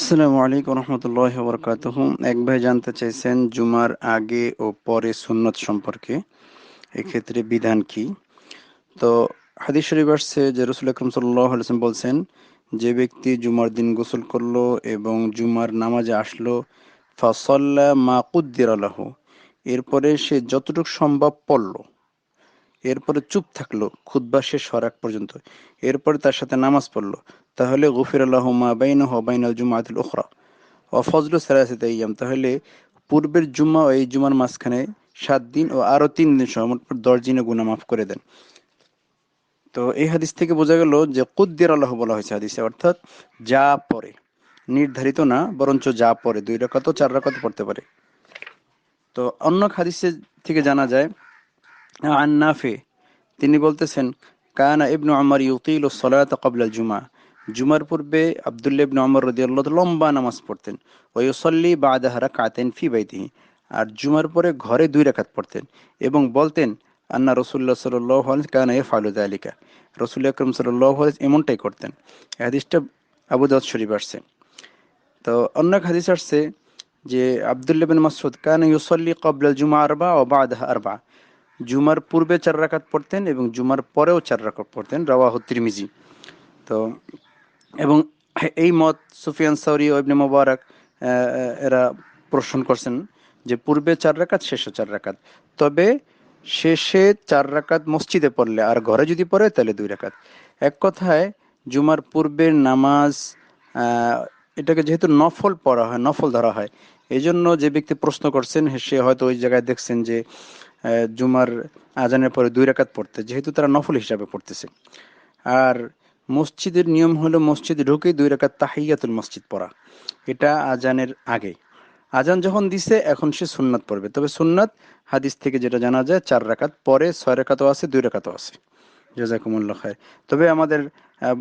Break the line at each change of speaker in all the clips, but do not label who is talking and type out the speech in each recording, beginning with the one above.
আসসালামু আলাইকুম রহমতুল্লাহ বরকাত এক ভাই জানতে চাইছেন, জুমার আগে ও পরে সুন্নত সম্পর্কে, এক্ষেত্রে বিধান কি? তো হাদিস শরীফ আসছে যে রসুল আকরম সাল্লাম বলছেন, যে ব্যক্তি জুমার দিন গোসল করল এবং জুমার নামাজে আসলো, ফাসল্লা মা কুদ্দির আলাহ এরপরে সে যতটুকু সম্ভব পড়ল। এরপরে চুপ থাকল খুদ্া শেষ হওয়ার আগ পর্যন্ত। এরপরে তার সাথে নামাজ পড়ল। তাহলে গফির আল্লাহ মা বাইন হবাইন জুমাতুল ওখরা ও ফজলু সালাসিত ইয়াম তাহলে পূর্বের জুম্মা ও এই জুমার মাঝখানে সাত দিন ও আরও তিন দিন সময় দশ দিনে গুণা মাফ করে দেন। তো এই হাদিস থেকে বোঝা গেল যে কুদ্দির আল্লাহ বলা হয়েছে হাদিসে, অর্থাৎ যা পরে নির্ধারিত না, বরঞ্চ যা পরে দুই রাকাত চার রাকাত পড়তে পারে। তো অন্য হাদিসে থেকে জানা যায় আন নাফে তিনি বলতেছেন, কানা ইবনু আমার ইউকিল সলাত কবলাল জুমা জুমার পূর্বে আবদুল্লাহ ইবনু আমর রদিয়াল্লাহ লম্বা নামাজ পড়তেন। ওয়ুসল্লি বাদাহ রাকাতেন ফি বাইতিহি। আর জুমার পরে ঘরে দুই রাকাত পড়তেন এবং বলতেন, আন্না রসুল্লাহ সাল্লাহ কানা এ ফালু আলিকা রসুল আকরম সাল্লাহ এমনটাই করতেন। হাদিসটা আবু দাউদ শরীফ আসছে। তো অন্য এক হাদিস আসছে যে আবদুল্লাহ বিন মাসুদ কানা ইউসল্লি কবলাল জুমা আরবা ও বাদাহ আরবা জুমার পূর্বে চার রাকাত পড়তেন এবং জুমার পরেও চার রাকাত পড়তেন, রাওয়াহ তিরমিজি। তো, এবং এই মত সুফিয়ান সাউরি ও ইবনে মোবারক এরা প্রশ্ন করছেন যে পূর্বে চার রাকাত, শেষে চার রাকাত। তবে শেষে চার রাকাত মসজিদে পড়লে আর ঘরে যদি পড়ে, তাহলে দুই রাকাত। এক কথায়, জুমার পূর্বের নামাজ এটাকে যেহেতু নফল পড়া হয়, নফল ধরা হয় এই জন্য যে ব্যক্তি প্রশ্ন করছেন, সে হয়তো ওই জায়গায় দেখছেন যে জুমার আজানের পরে দুই রাকাত পড়তে, যেহেতু তারা নফল হিসাবে পড়তেছে। আর মসজিদের নিয়ম হলো মসজিদে ঢুকে দুই রাকাত তাহিয়াতুল মসজিদ পড়া। এটা আজানের আগে। আজান যখন দিছে, এখন সে সুন্নাত পড়বে। তবে সুন্নাত হাদিস থেকে যেটা জানা যায়, চার রাকাত পরে ছয় রাকাতও আছে, দুই রাকাতও আছে। জাজাকুমুল্লাহ খায় তবে আমাদের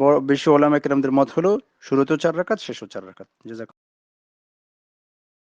বড় বেশি ওলামা একরামদের মত হলো, শুরুতেও চার রাকাত, শেষও চার রাকাত। জাজাকুম